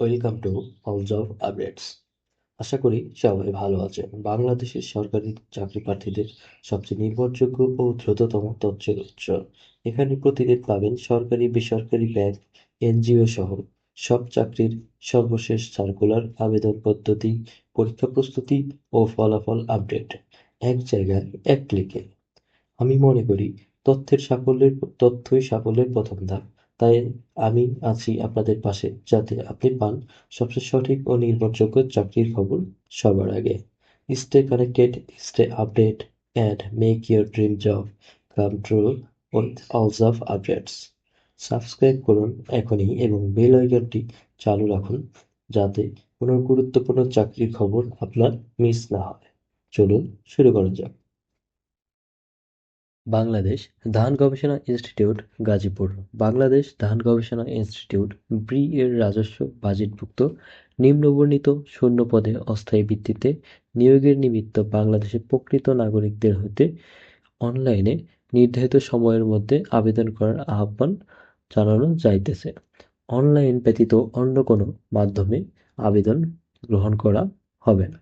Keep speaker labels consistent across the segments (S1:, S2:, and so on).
S1: Welcome to all job updates আশা করি সবাই ভালো আছেন। বাংলাদেশের সরকারি চাকরি প্রার্থীদের সবচেয়ে নির্ভরযোগ্য ও দ্রুততম তথ্যের উৎস। এখানে প্রতিদিন পাবেন সরকারি, বেসরকারি ব্যাংক, এনজিও সহ সব চাকরির সর্বশেষ সার্কুলার, আবেদন পদ্ধতি, পরীক্ষা প্রস্তুতি ও ফলাফল আপডেট। এক জায়গায় এক ক্লিকে। আমি মনে করি তথ্যের সাফল্যের, তথ্যই সাফল্যের প্রথম ধাপ। তাই আমি আছি আপনাদের পাশে যাতে আপনি পান সবচেয়ে সঠিক ও নির্ভরযোগ্য চাকরির খবর সবার আগে। Stay connected stay update and make your dream job come true with alls of updates subscribe করুন এখনই এবং বেল আইকনটি চালু রাখুন যাতে কোনো গুরুত্বপূর্ণ চাকরির খবর আপনার মিস না হয়। চলুন শুরু করা যাক। বাংলাদেশ ধান গবেষণা ইনস্টিটিউট, গাজীপুর। বাংলাদেশ ধান গবেষণা ইনস্টিটিউট ব্রি এর রাজস্ব বাজেটভুক্ত, নিম্নবর্ণিত শূন্য পদে অস্থায়ী ভিত্তিতে নিয়োগের নিমিত্ত বাংলাদেশের প্রকৃত নাগরিকদের হইতে অনলাইনে নির্ধারিত সময়ের মধ্যে আবেদন করার আহ্বান জানানো যাইতেছে। অনলাইন ব্যতীত অন্য কোনো মাধ্যমে আবেদন গ্রহণ করা হবে না।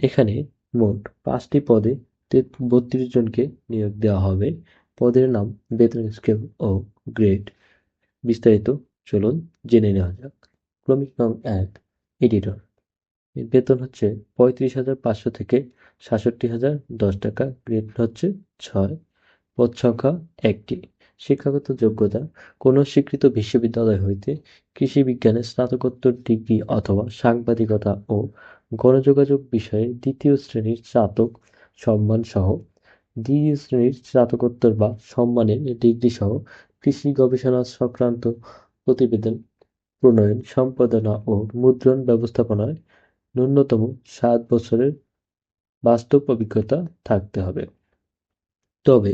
S1: এখানে মোট পাঁচটি পদে বত্রিশ জনকে নিয়োগ দেওয়া হবে। পদের নাম বেতন স্কেল ও গ্রেড। বিস্তারিত চলুন জেনে নেওয়া যাক। ক্রমিক নং এক, এডিটর। বেতন হচ্ছে পঁয়ত্রিশ হাজার পাঁচশো থেকে সাতষট্টি হাজার দশ টাকা, গ্রেড হচ্ছে ছয়। পদ সংখ্যা একটি, শিক্ষাগত যোগ্যতা। কোনো স্বীকৃত বিশ্ববিদ্যালয় হইতে কৃষি বিজ্ঞানে স্নাতকোত্তর ডিগ্রি অথবা সাংবাদিকতা ও গণযোগাযোগ বিষয়ে দ্বিতীয় শ্রেণির স্নাতক সম্মান সহ দ্বিতীয় শ্রেণির স্নাতকোত্তর বা সম্মানের ডিগ্রি সহ কৃষি গবেষণা সংক্রান্ত প্রতিবেদন, প্রণয়ন, সম্পাদনা ও মুদ্রণ ব্যবস্থাপনায় ন্যূনতম সাত বছরের বাস্তব অভিজ্ঞতা থাকতে হবে। তবে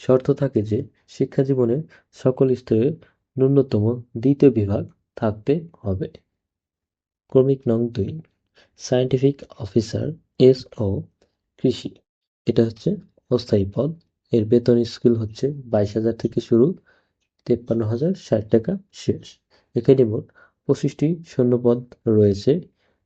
S1: শর্ত থাকে যে শিক্ষা জীবনের সকল স্তরে ন্যূনতম দ্বিতীয় বিভাগ থাকতে হবে। ক্রমিক নং দুই সায়েন্টিফিক অফিসার, এস ও কৃষি। এটা হচ্ছে অস্থায়ী পদ। এর বেতন স্কেল হচ্ছে বাইশ হাজার থেকে শুরু, তেপ্পান্ন হাজার ষাট টাকা শেষ। এখানে মোট পঁচিশটি শূন্যপদ রয়েছে।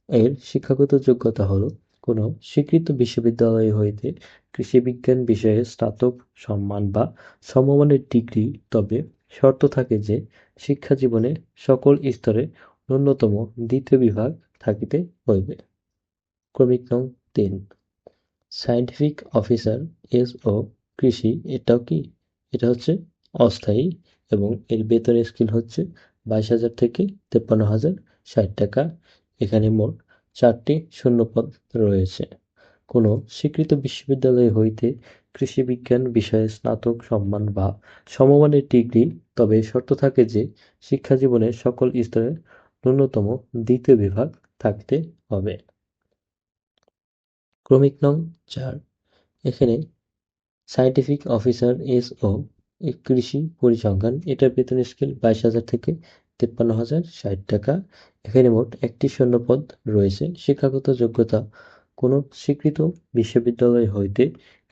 S1: এর শিক্ষাগত যোগ্যতা হলো কোনো স্বীকৃত বিশ্ববিদ্যালয় হইতে কৃষি বিজ্ঞান বিষয়ে স্নাতক সম্মান বা সমমানের ডিগ্রি, তবে শর্ত থাকে যে শিক্ষা জীবনে সকল স্তরে ন্যূনতম দ্বিতীয় বিভাগ থাকিতে হইবে। ক্রমিক নং তিন। সায়েন্টিফিক অফিসার এস ও কৃষি এটাও কি? এটা হচ্ছে অস্থায়ী এবং এর বেতন স্কেল হচ্ছে বাইশ হাজার থেকে তেপ্পান্ন হাজার ষাট টাকা। এখানে মোট চারটি শূন্যপদ রয়েছে। কোনো স্বীকৃত বিশ্ববিদ্যালয় হইতে কৃষি বিজ্ঞান বিষয়ে স্নাতক সম্মান বা সমমানের ডিগ্রি, তবে শর্ত থাকে যে শিক্ষা জীবনের সকল স্তরে ন্যূনতম দ্বিতীয় বিভাগ থাকতে হবে। ক্রমিক নং চার। এখানে সায়েন্টিফিক অফিসার এস ও কৃষি পরিসংখ্যান। এটার বেতন স্কেল বাইশ হাজার থেকে তেপ্পান্ন হাজার ষাট টাকা। এখানে মোট একটি শূন্যপদ রয়েছে। শিক্ষাগত যোগ্যতা, কোনো স্বীকৃত বিশ্ববিদ্যালয় হইতে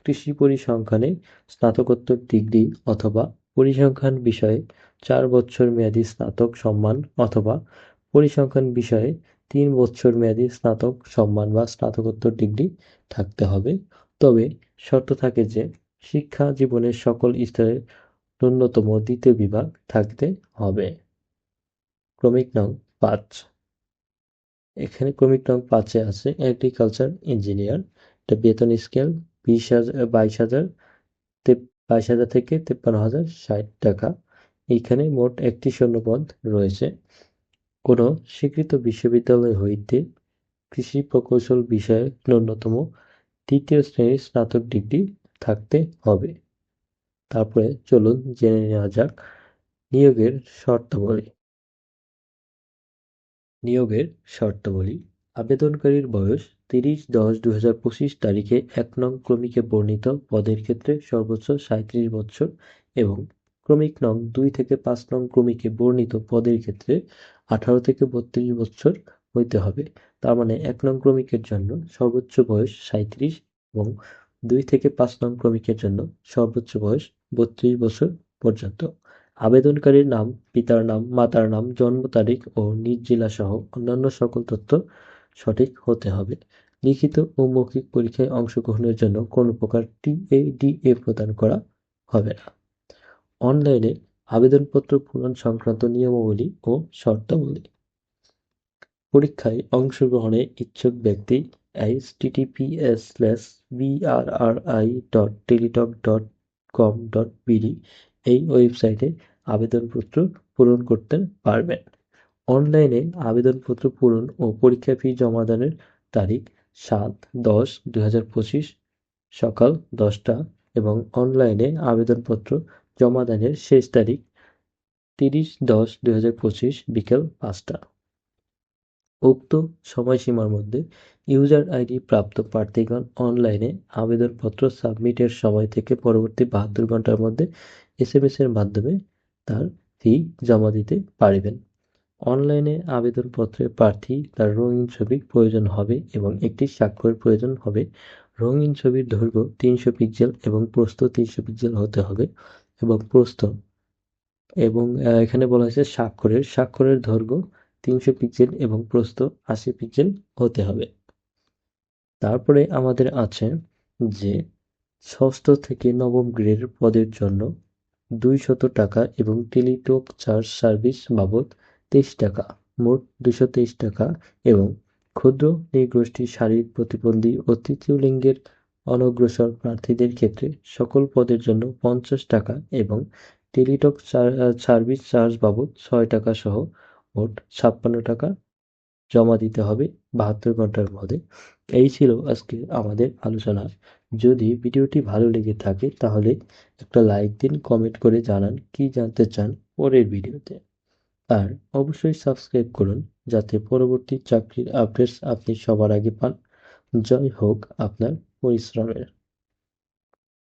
S1: কৃষি পরিসংখ্যানে স্নাতকোত্তর ডিগ্রি অথবা পরিসংখ্যান বিষয়ে চার বছর মেয়াদী স্নাতক সম্মান অথবা পরিসংখ্যান বিষয়ে তিন বছর মেয়াদি স্নাতক সম্মান বা স্নাতকোত্তর ডিগ্রি থাকতে হবে। তবে শর্ত থাকে যে, শিক্ষা জীবনের সকল স্তরে ন্যূনতম দ্বিতীয় বিভাগ থাকতে হবে। ক্রমিক নং পাঁচ। এখানে ক্রমিক নং পাঁচে আছে এগ্রিকালচার ইঞ্জিনিয়ার এটা বেতন স্কেল বিশ হাজার, বাইশ হাজার বাইশ হাজার থেকে তেপ্পান্ন হাজার ষাট টাকা। এইখানে মোট একটি শূন্যপদ রয়েছে। কোনো স্বীকৃত বিশ্ববিদ্যালয় হইতে কৃষি প্রকৌশল বিষয়ে ন্যূনতম তৃতীয় শ্রেণির স্নাতক ডিগ্রি থাকতে হবে। তারপরে চলুন জেনে নেওয়া যাক নিয়োগের শর্তাবলী। নিয়োগের শর্তাবলী। আবেদনকারীর বয়স তিরিশ দশ দু হাজার পঁচিশ তারিখে এক নং ক্রমিকে বর্ণিত পদের ক্ষেত্রে সর্বোচ্চ সাঁত্রিশ বছর এবং ক্রমিক নং দুই থেকে পাঁচ নং ক্রমিকে বর্ণিত পদের ক্ষেত্রে আঠারো থেকে বত্রিশ বছর হইতে হবে তার মানে এক নং ক্রমিকের জন্য সর্বোচ্চ বয়স সাঁত্রিশ এবং দুই থেকে পাঁচ নং ক্রমিকের জন্য সর্বোচ্চ বয়স বত্রিশ বছর পর্যন্ত আবেদনকারীর নাম, পিতার নাম, মাতার নাম, জন্ম তারিখ ও নিজ জেলা সহ অন্যান্য সকল তথ্য সঠিক হতে হবে। লিখিত ও মৌখিক পরীক্ষায় অংশগ্রহণের জন্য কোনো প্রকার টিএডিএ প্রদান করা হবে না। অনলাইনে আবেদনপত্র পূরণ সংক্রান্ত নিয়মাবলী ও শর্তাবলী। পরীক্ষায় অংশগ্রহণে ইচ্ছুক ব্যক্তি HTTPS slash BRRI dot Teletalk dot com dot BD এই ওয়েবসাইটে আবেদনপত্র পূরণ করতে পারবেন। অনলাইনে আবেদনপত্র পূরণ ও পরীক্ষা ফি জমাদানের তারিখ সাত দশ দু সকাল দশটা এবং অনলাইনে আবেদনপত্র জমাদানের শেষ তারিখ তিরিশ দশ দু হাজার পঁচিশ বিকেল পাঁচটা। উক্ত সময়সীমার মধ্যে ইউজার আইডি প্রাপ্ত প্রার্থীগণ অনলাইনে আবেদনপত্র সাবমিটের সময় থেকে পরবর্তী বাহাত্তর ঘণ্টার মধ্যে এসএমএস এর মাধ্যমে তার ফি জমা দিতে পারিবেন। অনলাইনে আবেদনপত্রে প্রার্থী তার রঙিন ছবি প্রয়োজন হবে এবং একটি স্বাক্ষর প্রয়োজন হবে। রঙিন ছবির দৈর্ঘ্য তিনশো পিক্সেল এবং প্রস্থ তিনশো পিক্সেল হতে হবে। এবং প্রস্থ। এবং এখানে বলা হয়েছে স্বাক্ষরের। স্বাক্ষরের দৈর্ঘ্য তিনশো পিক্সেল এবং প্রস্থ আশি পিক্সেল হতে হবে। তারপরে আমাদের আছে যে, ষষ্ঠ থেকে নবম গ্রেড পদের জন্য দুইশত টাকা এবং টেলিটক চার্জ সার্ভিস বাবদ তেইশ টাকা, মোট দুশো তেইশ টাকা এবং ক্ষুদ্র নৃগোষ্ঠী শারীরিক প্রতিবন্ধী ও তৃতীয় লিঙ্গের অনগ্রসর প্রার্থীদের ক্ষেত্রে সকল পদের জন্য পঞ্চাশ টাকা এবং টেলিটক সার্ভিস চার্জ বাবদ ছয় টাকা সহ মোট ছাপ্পান্ন টাকা জমা দিতে হবে বাহাত্তর ঘণ্টার মধ্যে। এই ছিল আজকে আমাদের আলোচনা। যদি ভিডিওটি ভালো লেগে থাকে তাহলে একটা লাইক দিন, কমেন্ট করে জানান কি জানতে চান পরের ভিডিওতে। আর অবশ্যই সাবস্ক্রাইব করুন যাতে পরবর্তী চাকরির আপডেটস আপনি সবার আগে পান। জয় হোক আপনার পরিশ্রমের।